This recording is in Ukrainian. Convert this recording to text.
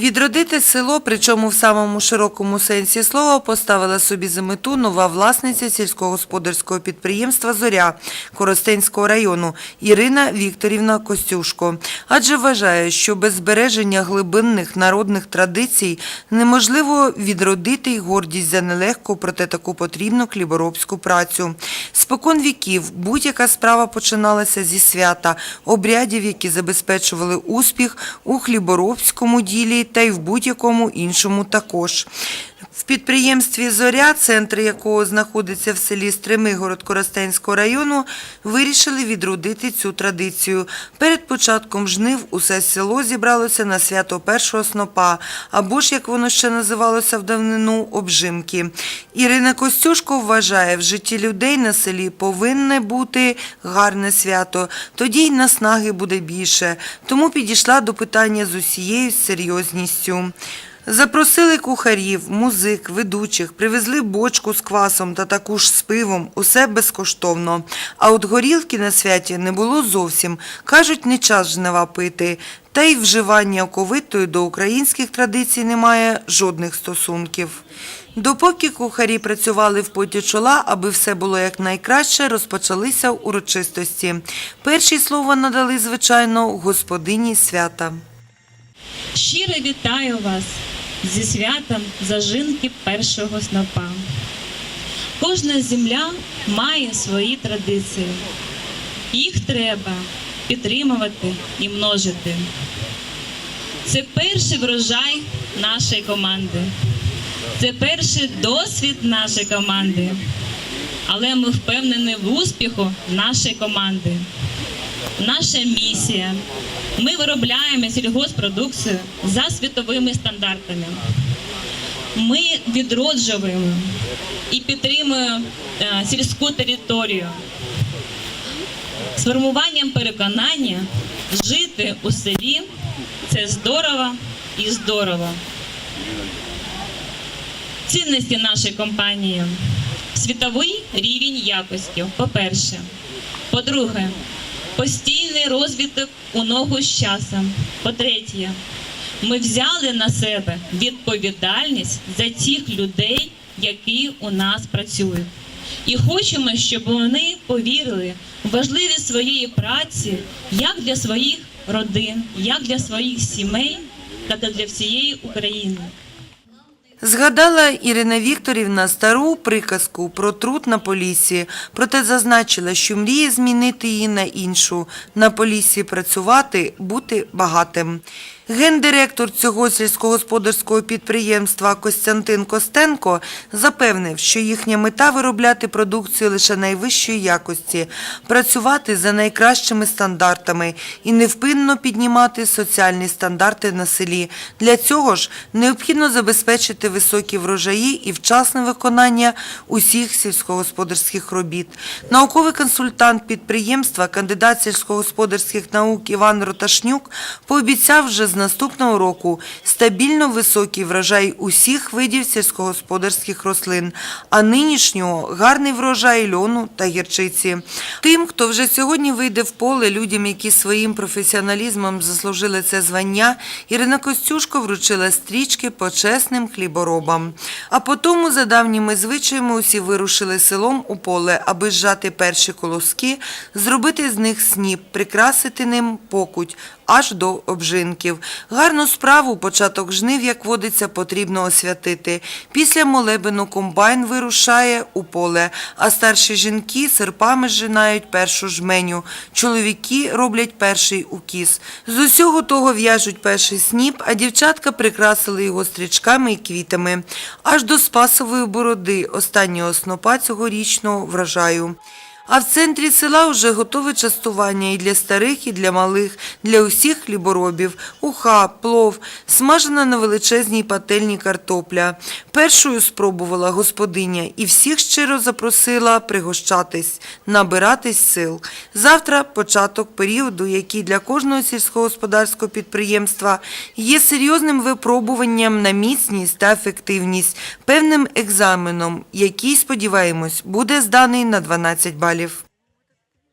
Відродити село, причому в самому широкому сенсі слова, поставила собі за мету нова власниця сільськогосподарського підприємства Зоря Коростенського району Ірина Вікторівна Костюшко. Адже вважає, що без збереження глибинних народних традицій неможливо відродити й гордість за нелегку, проте таку потрібну хліборобську працю. Спокон віків будь-яка справа починалася зі свята, обрядів, які забезпечували успіх у хліборобському ділі та й в будь-якому іншому також. В підприємстві Зоря, центр якого знаходиться в селі Стремигород Коростенського району, вирішили відродити цю традицію. Перед початком жнив усе село зібралося на свято першого снопа, або ж, як воно ще називалося в давнину, обжимки. Ірина Костюшко вважає, в житті людей на селі повинне бути гарне свято, тоді й наснаги буде більше. Тому підійшла до питання з усією серйозністю. Запросили кухарів, музик, ведучих, привезли бочку з квасом та таку ж з пивом, усе безкоштовно. А от горілки на святі не було зовсім. Кажуть, не час жнива пити. Та й вживання оковитої до українських традицій немає жодних стосунків. Допоки кухарі працювали в поті чола, аби все було якнайкраще, розпочалися урочистості. Перші слово надали, звичайно, господині свята. Щиро вітаю вас зі святом зажинки першого снопа. Кожна земля має свої традиції. Їх треба підтримувати і множити. Це перший врожай нашої команди. Це перший досвід нашої команди. Але ми впевнені в успіху нашої команди. Наша місія. Ми виробляємо сільгоспродукцію за світовими стандартами. Ми відроджуємо і підтримуємо е, сільську територію з формуванням переконання жити у селі це здорово і здорово. Цінності нашої компанії світовий рівень якості, по-перше. По-друге, постійний розвиток у ногу з часом. По-третє, ми взяли на себе відповідальність за тих людей, які у нас працюють. І хочемо, щоб вони повірили в важливість своєї праці як для своїх родин, як для своїх сімей, так і для всієї України. Згадала Ірина Вікторівна стару приказку про труд на полісі, проте зазначила, що мріє змінити її на іншу – на полісі працювати, бути багатим. Гендиректор цього сільськогосподарського підприємства Костянтин Костенко запевнив, що їхня мета – виробляти продукцію лише найвищої якості, працювати за найкращими стандартами і невпинно піднімати соціальні стандарти на селі. Для цього ж необхідно забезпечити високі врожаї і вчасне виконання усіх сільськогосподарських робіт. Науковий консультант підприємства, кандидат сільськогосподарських наук Іван Роташнюк пообіцяв вже з наступного року стабільно високий врожай усіх видів сільськогосподарських рослин, а нинішнього гарний врожай льону та гірчиці. Тим, хто вже сьогодні вийде в поле, людям, які своїм професіоналізмом заслужили це звання, Ірина Костюшко вручила стрічки почесним хліборобам. А потому, за давніми звичаями, усі вирушили селом у поле, аби зжати перші колоски, зробити з них сніп, прикрасити ним покуть, аж до обжинків. Гарну справу, початок жнив, як водиться, потрібно освятити. Після молебену комбайн вирушає у поле, а старші жінки серпами зжинають першу жменю. Чоловіки роблять перший укіс. З усього того в'яжуть перший сніп, а дівчатка прикрасили його стрічками і квітами. Аж до Спасової бороди, останнього снопа цьогорічного врожаю. А в центрі села вже готове частування і для старих, і для малих, для усіх хліборобів. Уха, плов, смажена на величезній пательні картопля. Першою спробувала господиня і всіх щиро запросила пригощатись, набиратись сил. Завтра початок періоду, який для кожного сільськогосподарського підприємства є серйозним випробуванням на міцність та ефективність, певним екзаменом, який, сподіваємось, буде зданий на 12 балів. каналів